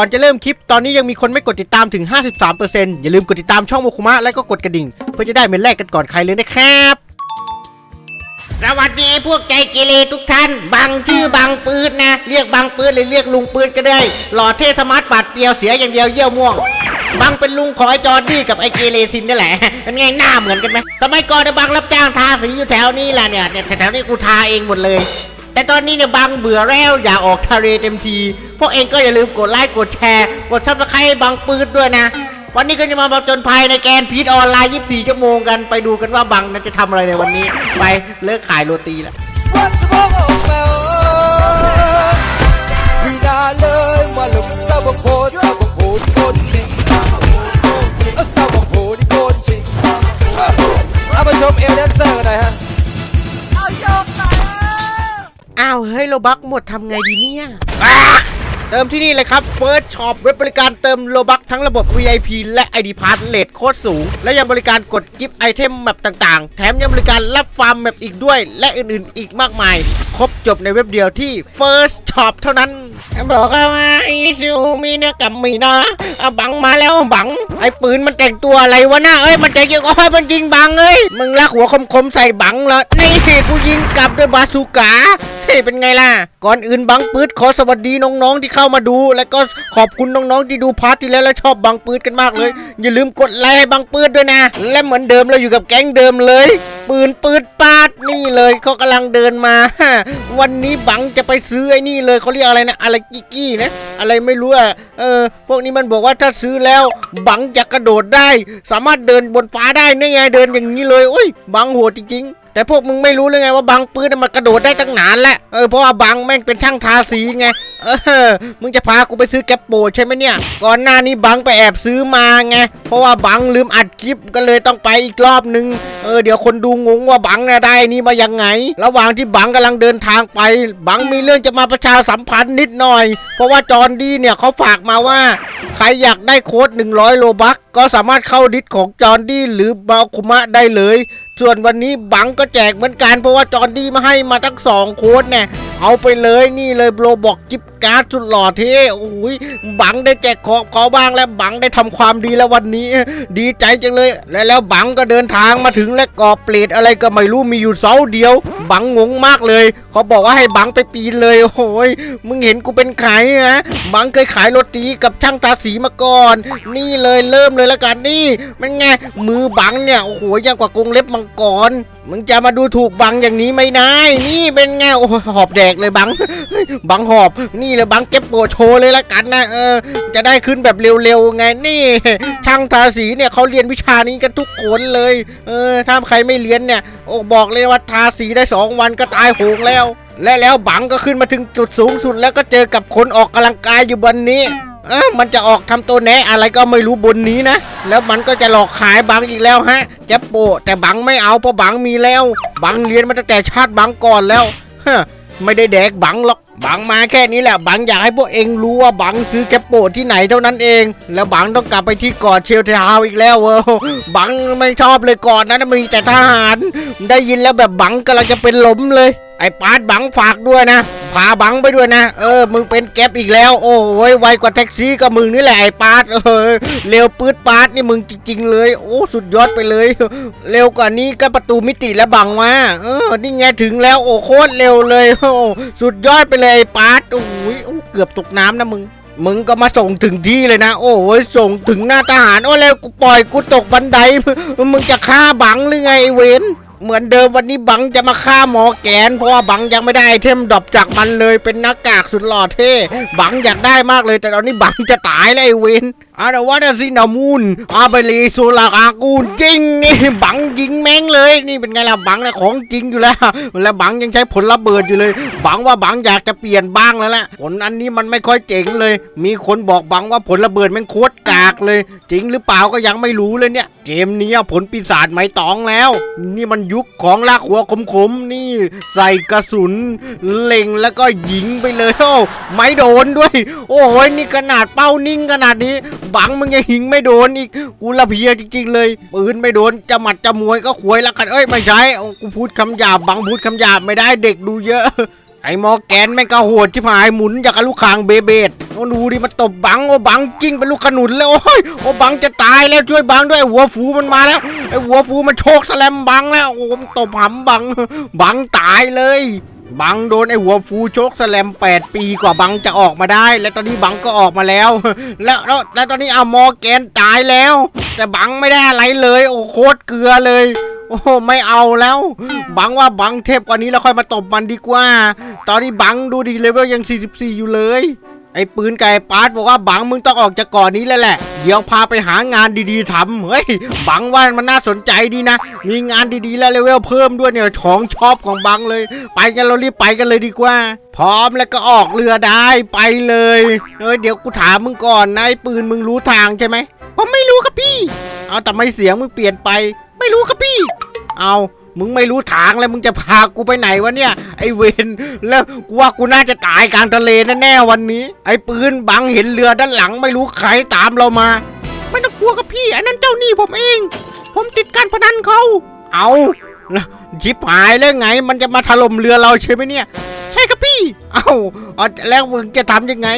ก่อนจะเริ่มคลิปตอนนี้ยังมีคนไม่กดติดตามถึง 53%อย่าลืมกดติดตามช่องโมคุมะและก็กดกระดิ่ง เพื่อจะได้เป็นแรกกันก่อนใครเลยนะครับ สวัสดีพวกใจเกเรทุกท่าน บังชื่อบังปืนนะ เรียกบังปืนเลยเรียกลุงปืนก็ได้ หล่อเทสมาร์ทปัดเดียวเสียอย่างเดียวเยี่ยวม่วง บังเป็นลุงของไอ้จอร์ดี้กับไอ้เกเรซินนี่แหละ เป็นไงหน้าเหมือนกันไหมสมัยก่อนเนี่ยบังรับจ้างทาสีอยู่แถวนี้แหละเนี่ยเนี่ยแถวๆนี้กูทาเองหมดเลย แต่ตอนนี้เนี่ยบังเบื่อแล้วอยากออกทะเลเต็มที พวกเองก็อย่าลืมกดไลค์กดแชร์ กดซับสไครต์ให้บังปืนด้วยนะ วันนี้ก็จะมาแบบจนภัยในแกนพีทออนไลน์ 24 ชั่วโมงกันไปดูกันว่าบังนั้นจะทำอะไรในวันนี้ ไปเลิกขายโรตีแล้ววัดมองออกมาไม่น่าเลยว่าลุมตะบังโพตะบังโพที่โกนชิงเอาตะบังโพที่โกนชิงเอามาชมเอลแดนเซอร์หน่อยฮะ ฮ้ยโลบักหมดทำไงดีเนี่ยเติมที่นี่เลยครับ First Shop เว็บบริการเติมโลบักทั้งระบบ VIP และ ID Pass เลทโคตรสูง และยังบริการกดกิฟต์ไอเทมแมปต่างๆ แถมยังบริการรับฟาร์มแมปอีกด้วย และอื่นๆ อีกมากมาย ครบจบในเว็บเดียวที่ First Shop เท่านั้น บอกว่าไอซูมีเนื้อกับมีนะเอาบังมาแล้วบัง ไอปืนมันแต่งตัวอะไรวะน่าเอ้ยมันจะยิงโอ้ยมันยิงบังเอ้ยมึงลักหัวคมๆใส่บังเหรอนี่กูยิงกลับด้วยบาซูกา เป็นไงล่ะ ก่อนอื่นบังปืดขอสวัสดีน้องๆที่เข้ามาดู และก็ขอบคุณน้องๆที่ดูพาร์ทที่แล้วและชอบบังปืดกันมากเลย อย่าลืมกดไลค์ให้บังปืดด้วยนะ และเหมือนเดิมเราอยู่กับแก๊งเดิมเลย ปืนปืดปาดนี่เลยเขากำลังเดินมา วันนี้บังจะไปซื้อไอ้นี่เลยเขาเรียกอะไรนะ อะไรกิกกี้นะ อะไรไม่รู้อะเออ พวกนี้มันบอกว่าถ้าซื้อแล้วบังจะกระโดดได้ สามารถเดินบนฟ้าได้นี่ไงเดินอย่างนี้เลยโอ้ยบังโหดจริงๆ แต่พวกมึงไม่รู้เลยไงว่าบังปืนมันกระโดดได้ตั้งนานแล้วเออเพราะว่าบังแม่งเป็นช่างทาสีไงเออมึงจะพากูไปซื้อแก๊ปโปใช่ไหมเนี่ย ก่อนหน้านี้บังไปแอบซื้อมาไงเพราะว่าบังลืมอัดคลิปก็เลยต้องไปอีกรอบนึงเออเดี๋ยวคนดูงงว่าบังเนี่ยได้นี่มายังไง ระหว่างที่บังกำลังเดินทางไป บังมีเรื่องจะมาประชาสัมพันธ์นิดหน่อย เพราะว่าจอร์นดี้เนี่ยเขาฝากมาว่า ใครอยากได้โค้ด100 โลบักก็สามารถเข้าดิสของจอร์นดี้หรือบาคุมะได้เลย ส่วนวันนี้บังก็แจกเหมือนกันเพราะว่าจอร์นดี้มาให้มาทั้งสองโค้ดเนี่ยเอาไปเลยนี่เลยโลบอกจิ๊บการ์ดสุดหล่อเท่โอ้ยบังได้แจกของเขาบ้างแล้วบังได้ทำความดีแล้ววันนี้ ดีใจจังเลย และแล้วบังก็เดินทางมาถึงและกอบเปลดอะไรก็ไม่รู้มีอยู่เสาเดียว บังงงมากเลย เขาบอกว่าให้บังไปปีนเลยโอ้ยมึงเห็นกูเป็นใครฮะบังเคยขายโรตีกับช่างตาสีมาก่อน นี่เลยเริ่มเลยละกันนี่มันไงมือบังเนี่ยโอ้โหยังกว่ากรงเล็บมังกรมึงจะมาดูถูกบังอย่างนี้ไม่ได้นี่เป็นไงโอ้หอบแดกเลยบังบังหอบนี่นี่เลยบังเก็บโปโชว์เลยละกันนะเออจะได้ขึ้นแบบเร็วๆไงนี่ช่างทาสีเนี่ยเขาเรียนวิชานี้กันทุกคนเลย เออถ้าใครไม่เรียนเนี่ยโอ้บอกเลยว่าทาสีได้สองวันก็ตายโหงแล้ว และแล้วบังก็ขึ้นมาถึงจุดสูงสุด แล้วก็เจอกับคนออกกำลังกายอยู่บนนี้เออมันจะออกทำตัวแหนะอะไรก็ไม่รู้บนนี้นะ แล้วมันก็จะหลอกขายบังอีกแล้วฮะแกโปะแต่บังไม่เอาเพราะบังมีแล้ว บังเรียนมาตั้งแต่ชาติบังก่อนแล้วฮะไม่ได้แดกบังหรอก บังมาแค่นี้แหละบังอยากให้พวกเองรู้ว่าบังซื้อแกปโปที่ไหนเท่านั้นเอง แล้วบังต้องกลับไปที่เกาะเชลทาวอีกแล้วเว้บังไม่ชอบเลยก่อนนั้นมีแต่ทหาร ได้ยินแล้วแบบบังกำลังจะเป็นล้มเลย ไอ้ปาดบังฝากด้วยนะ พาบังไปด้วยนะ เออ มึงเป็นแก๊ปอีกแล้ว โอ้ยไวกว่าแท็กซี่ก็มึงนี่แหละไอ้ปาดเออเร็วปืดปาดนี่มึงจริง ๆ เลย โอ้สุดยอดไปเลย เร็วกว่านี้ก็ประตูมิติแล้วบังมาเออ นี่ไงถึงแล้วโอ้โคตรเร็วเลยโอ้สุดยอดไปเลยไอ้ปาดโอ้ยโอ้เกือบตกน้ำนะมึงมึงก็มาส่งถึงที่เลยนะ โอ้ยส่งถึงหน้าทหาร โอ้แล้วกูปล่อยกูตกบันได มึงจะฆ่าบังหรือไงไอ้เวน เหมือนเดิมวันนี้บังจะมาฆ่าหมอแกน เพราะว่าบังยังไม่ได้เทมดอบจากมันเลยเป็นหน้ากากสุดหล่อเท่ บังอยากได้มากเลย แต่ตอนนี้บังจะตายแล้วไอ้เวน อาแต่ว่าน่ะสินามูนอาไปรีโซลาอากูนจริงนี่บังยิงแม่งเลย นี่เป็นไงล่ะบังนะของจริงอยู่แล้ว แล้วบังยังใช้ผลระเบิดอยู่เลย บังว่าบังอยากจะเปลี่ยนบ้างแล้วแหละผลอันนี้มันไม่ค่อยเจ๋งเลย มีคนบอกบังว่าผลระเบิดแมันโคตรกากเลย จริงหรือเปล่าก็ยังไม่รู้เลยเนี่ย เกมนี้ผลปีศาจไม่ตองแล้ว นี่มันยุคของลากหัวคมๆนี่ใส่กระสุนเล็งแล้วก็ยิงไปเลยโอ้ไม่โดนด้วย โอ้ยนี่ขนาดเป้านิ่งขนาดนี้บังมึงยังหิงไม่โดนอีกกูละเพียจริงๆเลยปืนไม่โดนจะหมัดจะมวยก็ขวยล้วกันเอ้ยไม่ใช่กูพูดคำหยาบบังพูดคำหยาบไม่ได้เด็กดูเยอะ ไอ้มอแกนแม่งก็โหดชิบหายหมุนอย่างกับลูกคางเบเบดโอ้ดูดิมันตบบังโอ้บังกิ้งเป็นลูกขนุนเลยโอ้ยโอ้บังจะตายแล้วช่วยบังด้วยหัวฟูมันมาแล้วไอ้หัวฟูมันโชกสแลมบังแล้วโอ้มันตบหำบังบังตายเลย บังโดนไอ้หัวฟูโชกแสลม 8 ปีกว่าบังจะออกมาได้ และตอนนี้บังก็ออกมาแล้ว แล้วแล้วแล้วตอนนี้เอามอร์แกนตายแล้ว แต่บังไม่ได้อะไรเลย โอ้โคตรเกลือเลย โอ้ไม่เอาแล้ว บังว่าบังเทพกว่านี้แล้วค่อยมาตบมันดีกว่า ตอนนี้บังดูดีเลเวลยัง 44 อยู่เลย ไอ้ปืนไก่ปาร์ตบอกว่าบังมึงต้องออกจากก่อนนี้แล้วแหละ เดี๋ยวพาไปหางานดีๆทำเฮ้ยบังว่ามันน่าสนใจดีนะ มีงานดีๆและเลเวลเพิ่มด้วยเนี่ยของชอบของบังเลย ไปกันเรารีบไปกันเลยดีกว่า พร้อมแล้วก็ออกเรือได้ไปเลยเฮ้ยเดี๋ยวกูถามมึงก่อนนะไอ้ปืนมึงรู้ทางใช่ไหมผมไม่รู้ครับพี่ เอาแต่ไม่เสียงมึงเปลี่ยนไป ไม่รู้ครับพี่ เอา มึงไม่รู้ทางแล้วมึงจะพากูไปไหนวะเนี่ย ไอเวนแล้วกูว่ากูน่าจะตายกลางทะเลแน่ๆวันนี้ ไอปืนบังเห็นเรือด้านหลังไม่รู้ใครตามเรามา ไม่ต้องกลัวกับพี่อันนั้นเจ้าหนี้ผมเอง ผมติดการพนันเขา เอาชิบหายแล้วไง มันจะมาถล่มเรือเราใช่ไหมเนี่ย ใช่ครับพี่ เอาเอาแล้วมึงจะทำยังไง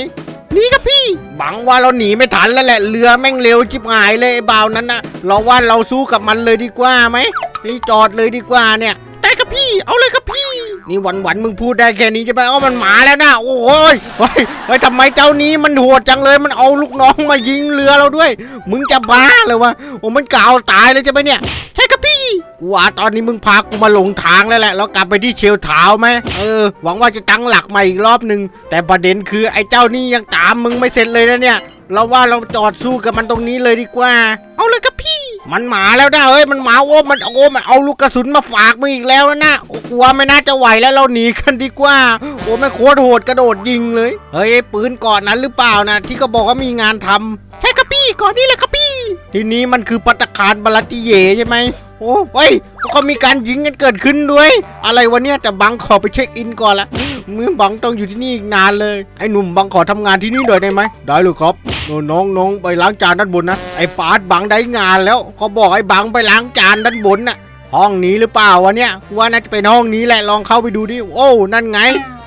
หนีครับพี่ บังว่าเราหนีไม่ทันแล้วแหละ เรือแม่งเร็วจิบหายเลยไอ้บ่าวนั้นนะเราว่าเราสู้กับมันเลยดีกว่าไหม นี่จอดเลยดีกว่าเนี่ย ได้ครับพี่ เอาเลยครับพี่ นี่วันวันมึงพูดได้แค่นี้ใช่ไหมเอ้ามันหมาแล้วนะ โอ้ยเฮ้ยเฮ้ยทำไมเจ้านี้มันโหดจังเลย มันเอาลูกน้องมายิงเรือเราด้วย มึงจะบ้าเลยวะ โอ้มันกล่าวตายเลยใช่ไหมเนี่ย ใช่ครับพี่ กูว่าตอนนี้มึงพากูมาหลงทางแล้วแหละ แล้วกลับไปที่เชลทาวไหมเออ หวังว่าจะตั้งหลักใหม่อีกรอบหนึ่ง แต่ประเด็นคือไอ้เจ้านี่ยังตามมึงไม่เสร็จเลยนะเนี่ย เราว่าเราจอดสู้กับมันตรงนี้เลยดีกว่า เอาเลยครับพี่ มันหมาแล้วนะเฮ้ยมันหมาโอ้มันโอ้มันเอาลูกกระสุนมาฝากมึงอีกแล้วนะโอ้กลัวไม่น่าจะไหวแล้วเราหนีกันดีกว่า โอ้ไม่โคตรโหดกระโดดยิงเลยเฮ้ยไอ้ปืนก่อนนั้นหรือเปล่านะที่ก็บอกว่ามีงานทำใช่ครับพี่ก่อนนี้เลยครับพี่ ทีนี้มันคือปัตตาคารบาลติเยใช่ไหม โอ้เฮ้ยก็มีการยิงกันเกิดขึ้นด้วย อะไรวะเนี่ยแต่บังขอไปเช็คอินก่อนละมือบังต้องอยู่ที่นี่อีกนานเลยไอ้หนุ่มบังขอทำงานที่นี่หน่อยได้ไหมได้เลยครับน่น้องน้องไปล้างจานด้านบนนะไอ้ปาดบังได้งานแล้วเขาบอกไอ้บังไปล้างจานด้านบนน่ะห้องนี้หรือเปล่าวะเนี่ยกูว่าน่าจะเป็นห้องนี้แหละลองเข้าไปดูดิโอ้นั่นไง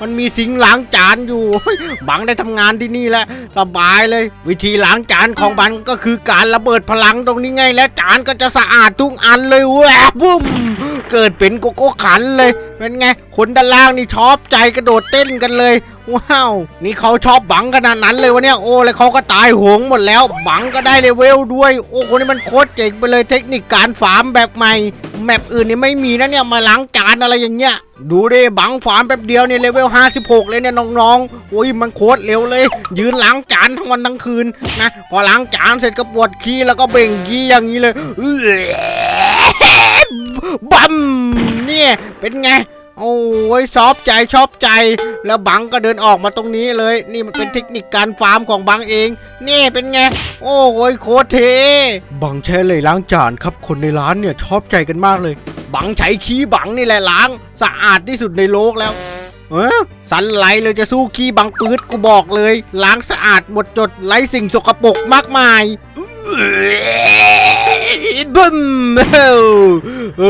มันมีสิงล้างจานอยู่ บังได้ทำงานที่นี่แหละสบายเลย วิธีล้างจานของบันก็คือการระเบิดพลังตรงนี้ไง และจานก็จะสะอาดทุกอันเลยแหวะบุ้มเกิดเป็นโกโก้ขันเลยเป็นไงคนด้านล่างนี่ชอบใจกระโดดเต้นกันเลยว้าว นี่เขาชอบบังขนาดนั้นเลยวะเนี่ยโอ้แล้วเขาก็ตายหงหมดแล้ว บังก็ได้เลเวลด้วย โอ้คนนี้มันโคตรเจ๋งไปเลยเทคนิคการฟาร์มแบบใหม่ แมปอื่นนี่ไม่มีนะเนี่ยมาล้างจานอะไรอย่างเงี้ย ดูดิบังฟาร์มแป๊บเดียวเนี่ยเลเวล 56 เลยเนี่ยน้องๆโอ้ยมันโคตรเร็วเลย ยืนล้างจานทั้งวันทั้งคืนนะ พอล้างจานเสร็จก็ปวดขี้แล้วก็เบ่งขี้อย่างนี้เลยบัมเนี่ยเป็นไง โอ้ยชอบใจชอบใจ แล้วบังก็เดินออกมาตรงนี้เลย นี่มันเป็นเทคนิคการฟาร์มของบังเองนี่เป็นไง โอ้ยโคตรเท บังใช้เลยล้างจานครับคนในร้านเนี่ยชอบใจกันมากเลย บังใช้ขี้บังนี่แหละล้าง สะอาดที่สุดในโลกแล้วเออสันไหลเลยจะสู้ขี้บังปืดกูบอกเลย ล้างสะอาดหมดจดไร้สิ่งสกปรกมากมาย บึ้มเอออ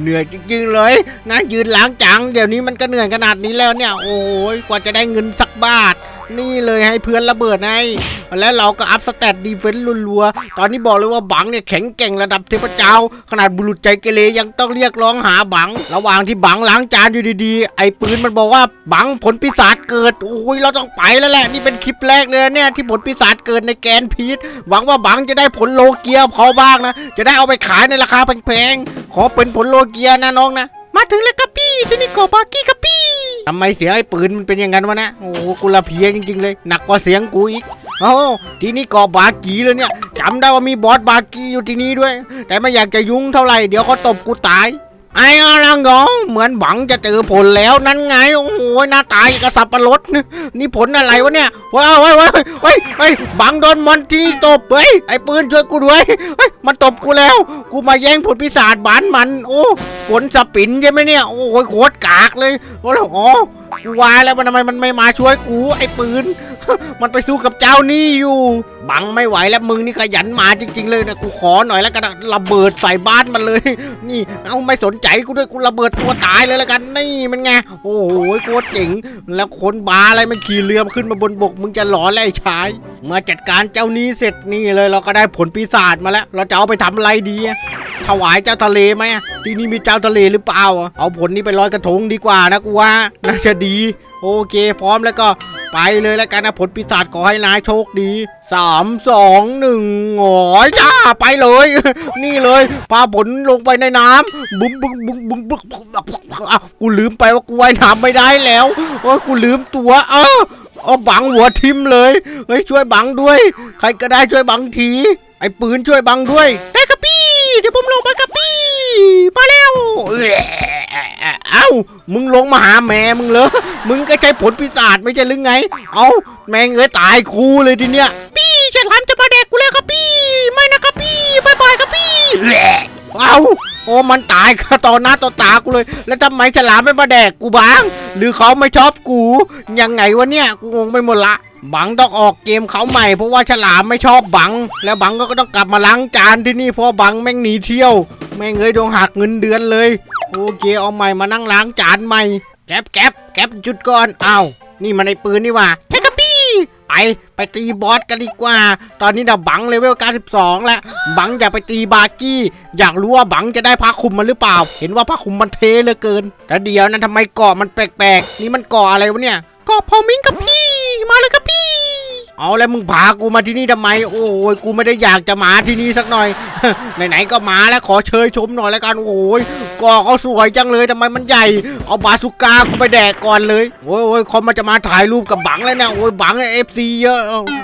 เหนื่อยจริงๆเลยนะยืนล้างจัง เดี๋ยวนี้มันก็เหนื่อยขนาดนี้แล้วเนี่ย โอ้ยกว่าจะได้เงินสักบาท นี่เลยให้เพื่อนระเบิดให้แล้วเราก็อัพสเตตดีเฟนต์รัวๆ ตอนนี้บอกเลยว่าบังเนี่ยแข็งแกร่งระดับเทพเจ้า ขนาดบุรุษใจเกเรยังต้องเรียกร้องหาบัง ระหว่างที่บังล้างจานอยู่ดีๆ ไอ้ปืนมันบอกว่าบังผลปีศาจเกิด โอ้ยเราต้องไปแล้วแหละ นี่เป็นคลิปแรกเลยเนี่ยที่ผลปีศาจเกิดในแกนพีทหวังว่าบังจะได้ผลโลเกียพอบ้างนะ จะได้เอาไปขายในราคาแพงๆ ขอเป็นผลโลเกียนะน้องนะ มาถึงแล้วครับพี่ที่นี่กอบากี้ครับพี่ทำไมเสียงไอ้ปืนมันเป็นอย่างนั้นวะนะ โอ้โหกูละเพียจริงๆเลย หนักกว่าเสียงกูอีกโอ้ที่นี่กอบากี้เลยเนี่ยจำได้ว่ามีบอสบากี้อยู่ที่นี่ด้วย แต่ไม่อยากจะยุ่งเท่าไหร่ เดี๋ยวเขาตบกูตาย ไอ้อะไรงอเหมือนหวังจะเจอผลแล้วนั่นไงโอ้โหหน้าตายกระสับปะรดนี่ผลอะไรวะเนี่ยว้าวเฮ้ยเฮ้ยเฮ้ยเฮ้ยบังโดนมอนที่ตบเฮ้ยไอ้ปืนช่วยกูด้วยเฮ้ยมันตบกูแล้ว กูมาแย่งผลพิศาจบ้านมัน โอ้ผลสปินใช่ไหมเนี่ยโอ้ยโคตรกากเลยโอ้แล้วอ๋อกูวายแล้วมันทำไมมันไม่มาช่วยกูไอ้ปืน มันไปสู้กับเจ้านี่อยู่ บังไม่ไหวแล้วมึงนี่ขยันมาจริง ๆ เลยนะกูขอหน่อยแล้วกันนะระเบิดใส่บ้านมันเลย นี่เอาไม่สนใจกูด้วยกูระเบิดตัวตายเลยแล้วกันนี่มันไงโอ้โหโคตรเจ๋งแล้วคนบาอะไรมันขี่เรือขึ้นมาบนบก มึงจะหลอนแล้วไอ้ชายมื่อจัดการเจ้านี้เสร็จนี่เลยเราก็ได้ผลปีศาจมาแล้ว เราจะเอาไปทำอะไรดีถวายเจ้าทะเลไหมที่นี่มีเจ้าทะเลหรือเปล่า เอาผลนี้ไปลอยกระทงดีกว่านะกูว่าน่าจะดี โอเคพร้อมแล้วก็ไปเลยแล้วกันนะผลปีศาจขอให้นายโชคดีสามสองหนึ่งหอยจ้าไปเลย นี่เลย พาผลลงไปในน้ำบุ้มบุ้มบุ้มบุ้มบุ้มอ้าวกูลืมไปว่ากูว่ายน้ำไม่ได้แล้วโอ้กูลืมตัวเออเอาบังหัวทิมเลยเฮ้ยช่วยบังด้วย ใครก็ได้ช่วยบังที ไอ้ปืนช่วยบังด้วยได้กระปี้ เดี๋ยวผมลงไปกระปี้มาแล้ว เอ้า มึงลงมาหาแม่มึงเหรอ มึงก็ใช้ผลปีศาจไม่ใช่หรือไง เอ้า แม่งเอ้ยตายคูเลยทีเนี้ยปี้ฉันทำจะมาแดกกูแล้วกระปี้ไม่นะกระปี้บายบายกระปี้เอ้าโอ้มันตายคาต่อหน้าต่อตากูเลย แล้วทำไมฉลามไม่มาแดกกูบ้าง หรือเขาไม่ชอบกู ยังไงวะเนี่ย กูงงไปหมดละ บังต้องออกเกมเขาใหม่ เพราะว่าฉลามไม่ชอบบัง แล้วบังก็ต้องกลับมาล้างจานที่นี่เพราะบังแม่งหนีเที่ยว แม่งเอ้ยโดนหักเงินเดือนเลย โอเคเอาใหม่มานั่งล้างจานใหม่ แก๊บแก๊บแก๊บจุดก่อนเอานี่มันในปืนนี่ว่าแค่กะปี้ไปไปตีบอสกันดีกว่า ตอนนี้เดาบังเลเวล92 แล้ว บังอยากไปตีบาร์กี้ อยากรู้ว่าบังจะได้ผ้าคลุมมันหรือเปล่า เห็นว่าผ้าคลุมมันเทเหลือเกิน แต่เดี๋ยวนั้นทำไมเกาะมันแปลกๆ นี่มันเกาะอะไรวะเนี่ย กาะพอมิงกับพี่ มาเลยกับพี่ เอาแล้วมึงพากูมาที่นี่ทำไม โอ้ยกูไม่ได้อยากจะมาที่นี่สักหน่อย ไหนๆก็มาแล้วขอเชยชมหน่อยแล้วกันโอ้ยก่อเขาสวยจังเลยทำไมมันใหญ่ เอาบาสุก้ากูไปแดกก่อนเลยโอ้ยโอ้ยเขามาจะมาถ่ายรูปกับบังแล้วเนี่ยโอ้ยบังเอฟซีเยอะ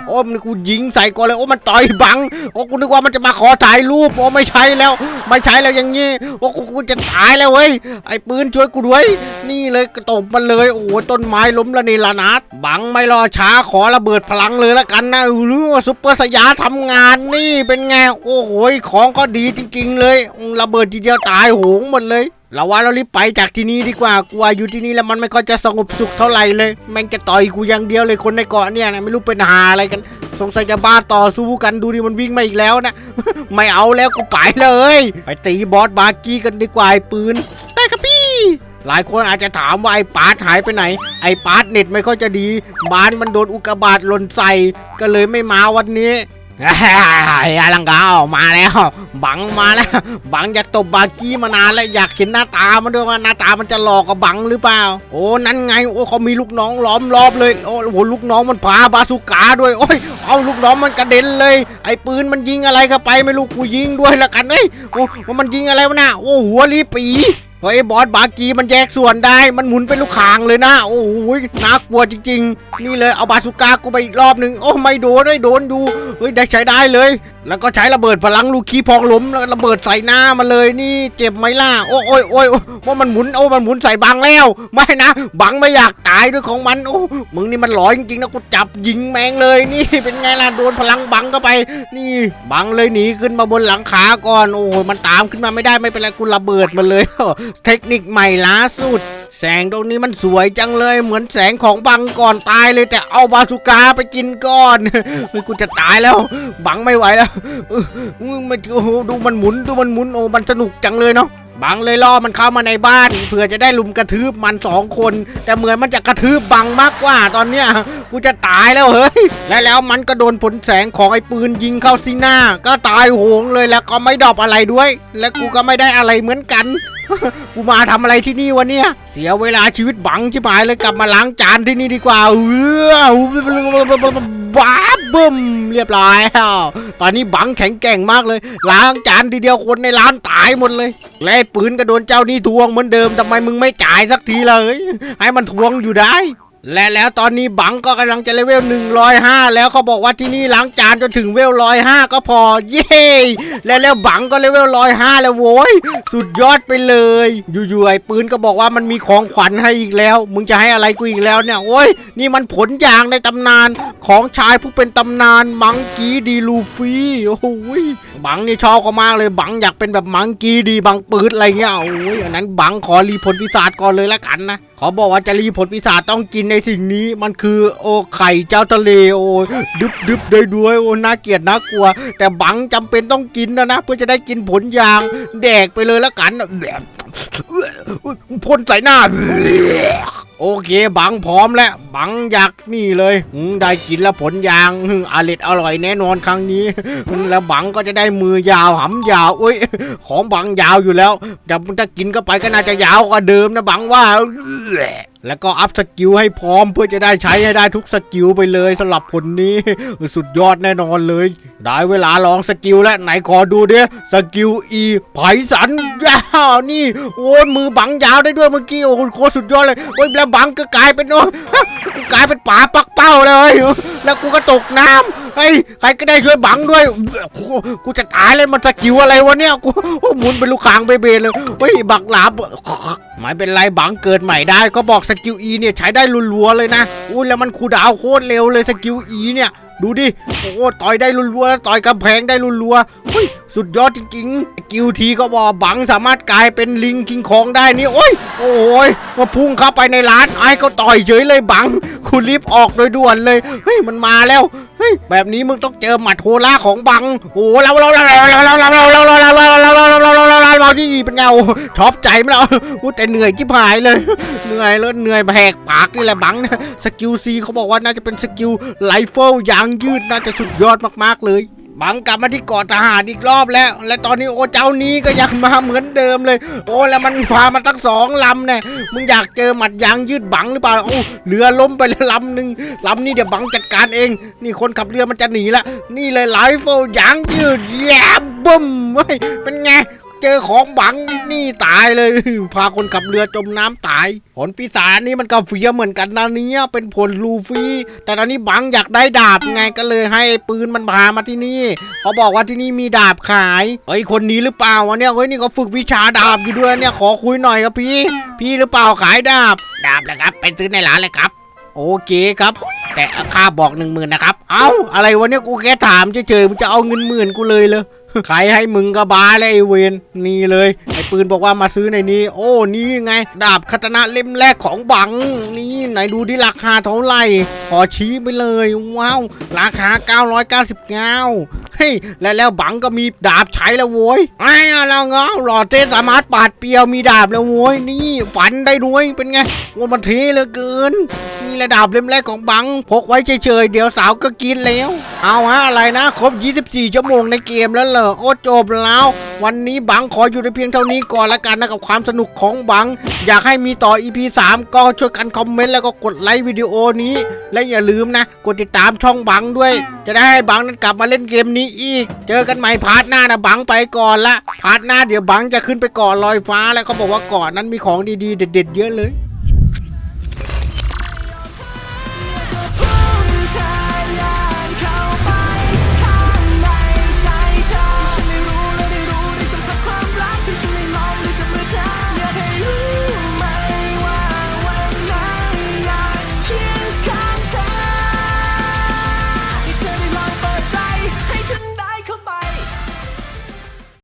โอ้มันกูยิงใส่ก่อนเลยโอ้มันต่อยบังโอ้กูนึกว่ามันจะมาขอถ่ายรูปโอ้ไม่ใช่แล้ว ไม่ใช่แล้วอย่างงี้โอ้กูกูจะตายแล้วเว้ยไอ้ปืนช่วยกูด้วย นี่เลยกระตบมันเลยโอ้ต้นไม้ล้มละนี่ละนาดบังไม่รอช้าขอระเบิดพลังเลยละกันนะหรือว่าซุปเปอร์สยามทำงานนี่เป็นไงโอ้โหของก็ดีจริง ๆ เลยระเบิดทีเดียวตายโหงหมดเลยเราว่าเรารีบไปจากที่นี่ดีกว่ากลัวอยู่ที่นี่แล้วมันไม่ค่อยจะสงบสุขเท่าไหร่เลยแม่งจะต่อยกูอย่างเดียวเลยคนในเกาะเนี่ยนะไม่รู้เป็นหาอะไรกัน สงสัยจะบ้าต่อสู้กันดูดิมันวิ่งมาอีกแล้วนะ ไม่เอาแล้วกูไปเลย ไปตีบอสบาร์กี้กันดีกว่าไอ้ปืนได้ครับพี่ หลายคนอาจจะถามว่าไอ้ปาร์ตหายไปไหน ไอ้ปาร์ตเน็ตไม่ค่อยจะดี บ้านมันโดนอุกกาบาตหล่นใส่ ก็เลยไม่มาวันนี้อาลังกาออกมาแล้ว บังมาแล้ว บังอยากตบบากี้มานานแล้วอยากเห็นหน้าตามันด้วยว่าหน้าตามันจะหลอกกับบังหรือเปล่า โอ้นั่นไงโอ้เขามีลูกน้องล้อมรอบเลยโอ้โหลูกน้องมันพาบาสุกาด้วยโอ้ยเอาลูกน้องมันกระเด็นเลย ไอ้ปืนมันยิงอะไรเข้าไปไม่รู้กูยิงด้วยละกันเอ้ยโอ้มันยิงอะไรวะน่ะโอ้หัวลีปี เฮ้ยบอสบากีมันแยกส่วนได้ มันหมุนเป็นลูกคางเลยนะ โอ้โหน่ากลัวจริง ๆ นี่เลยเอาบาสุกากูไปอีกรอบหนึ่งโอ้ไม่โดนได้ยโดนดู เฮ้ยได้ใช้ได้เลย แล้วก็ใช้ระเบิดพลังลูกคีพองล้มแล้วระเบิดใส่หน้ามันเลยนี่เจ็บไหมล่ะ โอ้โอ้ยโอ้ยว่ามันหมุนโอ้มันหมุนใส่บังแล้ว ไม่นะบังไม่อยากตายด้วยของมัน โอ้มึงนี่มันหลอยจริงๆนะกูจับยิงแมงเลยนี่เป็นไงล่ะโดนพลังบังเข้าไป นี่บังเลยหนีขึ้นมาบนหลังคาก่อน โอ้มันตามขึ้นมาไม่ได้ไม่เป็นไรกูระเบิดมันเลยเทคนิคใหม่ล่าสุด แสงตรงนี้มันสวยจังเลย เหมือนแสงของบังก่อนตายเลย แต่เอาบาสุกาไปกินก่อนเฮ้ยกูจะตายแล้ว บังไม่ไหวแล้วมันดูมันหมุนดูมันหมุนโอ้มันสนุกจังเลยเนาะบังเลยล่อมันเข้ามาในบ้านเพื่อจะได้ลุมกระทืบมันสองคน แต่เหมือนมันจะกระทืบบังมากกว่าตอนเนี้ยกูจะตายแล้วเฮ้ยและแล้วมันก็โดนผลแสงของไอ้ปืนยิงเข้าที่หน้า ก็ตายโหงเลยแล้วก็ไม่ดรอปอะไรด้วย และกูก็ไม่ได้อะไรเหมือนกัน กูมาทำอะไรที่นี่วะเนี่ย เสียเวลาชีวิตบังชิบหายเลยกลับมาล้างจานที่นี่ดีกว่าเออบ้าบึ้มเรียบร้อยแล้วตอนนี้บังแข็งแกร่งมากเลย ล้างจานทีเดียวคนในร้านตายหมดเลย และปืนก็โดนเจ้านี่ทวงเหมือนเดิมทำไมมึงไม่จ่ายสักทีเลย ให้มันทวงอยู่ได้ และแล้วตอนนี้บังก็กำลังจะเลเวล 105 แล้วเขาบอกว่าที่นี่ล้างจานจนถึงเวล 105 ก็พอ เย้และแล้วบังก็เลเวล 105 แล้วโว้ย สุดยอดไปเลย อยู่ๆไอ้ปืนก็บอกว่ามันมีของขวัญให้อีกแล้ว มึงจะให้อะไรกูอีกแล้วเนี่ย โอ้ย นี่มันผลอย่างในตำนานของชายผู้เป็นตำนานมังกี้ดีลูฟี่โอ้โหยบังนี่ชอบเขามากเลยบังอยากเป็นแบบมังกี้ดีบังปืดอะไรเงี้ยโอ้ยอันนั้นบังขอรีผลปีศาจก่อนเลยละกันนะ ขาบอกว่าจะรีผลปีศาจต้องกินในสิ่งนี้มันคือโอไข่เจ้าทะเลโอ้ยดึบดึบได้ด้วยโอ้น่าเกลียดน่ากลัว แต่บังจำเป็นต้องกินนะนะ เพื่อจะได้กินผลยางแดกไปเลยละกันแบบพ่นใส่หน้า โอเคบังพร้อมแล้วบังอยากนี่เลยได้กินแล้วผลยางอร่อยอร่อยแน่นอนครั้งนี้ แล้วบังก็จะได้มือยาวหำยาวอุ้ยของบังยาวอยู่แล้วแต่ถ้ากินเข้าไปก็น่าจะยาวกว่าเดิมนะบังว่าแล้วก็อัพสกิลให้พร้อมเพื่อจะได้ใช้ให้ได้ทุกสกิลไปเลยสำหรับผลนี้ สุดยอดแน่นอนเลย ได้เวลาลองสกิลแล้วไหนขอดูเดิสกิลอีไผสันยาวนี่ โอ้ยมือบังยาวได้ด้วยเมื่อกี้โอ้โหโคตรสุดยอดเลยโอ้ยแล้วบังก็กลายเป็นโอ้กูกลายเป็นป่าปักเป้าเลย แล้วกูก็ตกน้ำเฮ้ยใครก็ได้ช่วยบังด้วย กูกูจะตายเลยมันสกิลอะไรวะเนี่ย กูหมุนเป็นลูกคางเบเบเลยเฮ้ยบักหลาบไม่เป็นไรบังเกิดใหม่ได้ ก็บอกสกิล E เนี่ยใช้ได้รัวๆเลยนะอุ้ยแล้วมันคูดาวโคตรเร็วเลยสกิล E เนี่ย ดูดิ โอ้ต่อยได้รัวๆต่อยกำแพงได้รัวๆเฮ้ย สุดยอดจริงๆสกิลทีก็บอกบังสามารถกลายเป็นลิงคิงคองได้นี่ โอ้ย โอ้ยมาพุ่งเข้าไปในร้านไอ้ก็ต่อยเฉยเลยบัง คุณรีบออกโดยด่วนเลย เฮ้ย มันมาแล้ว เฮ้ย แบบนี้มึงต้องเจอหมัดโฮล่าของบัง โอ้เราเราเราเราเราเราเราเราเราเราเราเราเราเราเราเราเราเราที่เป็นเงาชอบใจมั้ยเราอู้แต่เหนื่อยจิบหายเลย เหนื่อยแล้วเหนื่อยแหกปากนี่แหละบังนะสกิลซีเขาบอกว่าน่าจะเป็นสกิลไลเฟิลยางยืดน่าจะสุดยอดมากๆเลย บังกลับมาที่เกาะทหารอีกรอบแล้ว และตอนนี้โอ้เจ้านี้ก็ยังมาเหมือนเดิมเลย โอ้แล้วมันพามาตั้งสองลำเนี่ยมึงอยากเจอหมัดยางยืดบังหรือเปล่าโอ้เรือล้มไปแล้วลำหนึ่งลำนี้เดี๋ยวบังจัดการเอง นี่คนขับเรือมันจะหนีละ นี่เลยไลฟ์โฟยางยืดแย่บึ้มเฮ้ยเป็นไง เจอของบังนี่ตายเลย พาคนขับเรือจมน้ำตาย ผลปีศาจนี่มันก็เฟียเหมือนกันนะเนี่ยเป็นผลลูฟี่ แต่ตอนนี้บังอยากได้ดาบไงก็เลยให้ปืนมันพามาที่นี่เขาบอกว่าที่นี่มีดาบขายเฮ้ยคนนี้หรือเปล่าวะเนี่ยเฮ้ยนี่เขาฝึกวิชาดาบอยู่ด้วยเนี่ยขอคุยหน่อยครับพี่ พี่หรือเปล่าขายดาบ ดาบนะครับไปซื้อในร้านเลยครับ โอเคครับแต่ค่าบอกหนึ่งหมื่นนะครับ เอ้า อะไรวะเนี่ยกูแค่ถามเฉยๆมึงจะเอาเงินหมื่นกูเลยเลย ใครให้มึงก็บาเลยเวนนี่เลย ไอ้ปืนบอกว่ามาซื้อในนี้ โอ้ นี่ไง ดาบคาตนะเล่มแรกของบัง นี่ไหนดูที่ราคาเท่าไหร่ ขอชี้ไปเลย ว้าว ราคา 999เฮ้ยและแล้วบังก็มีดาบใช้แล้วโว้ยไอ้แล้วเงาหล่อเทสามารถปาดเปรียวมีดาบแล้วโว้ยนี่ฝันได้ด้วยเป็นไงว่ามันเทเหลือเกินนี่ระดับเล่มแรกของบังพกไว้เฉยๆเดี๋ยวสาวก็กินแล้ว เอาฮะอะไรนะครบ 24 ชั่วโมงในเกมแล้วเหรอโอ้จบแล้ว วันนี้บังขออยู่ในเพียงเท่านี้ก่อนละกันนะกับความสนุกของบัง อยากให้มีต่อ EP 3 ก็ช่วยกันคอมเมนต์แล้วก็กดไลค์วิดีโอนี้ และอย่าลืมนะ กดติดตามช่องบังด้วย จะได้ให้บังนั้นกลับมาเล่นเกมนี้อีก เจอกันใหม่พาร์ทหน้านะบังไปก่อนละพาร์ทหน้าเดี๋ยวบังจะขึ้นไปเกาะลอยฟ้าแล้วเขาบอกว่าเกาะนั้นมีของดีๆ เด็ดๆเยอะเลย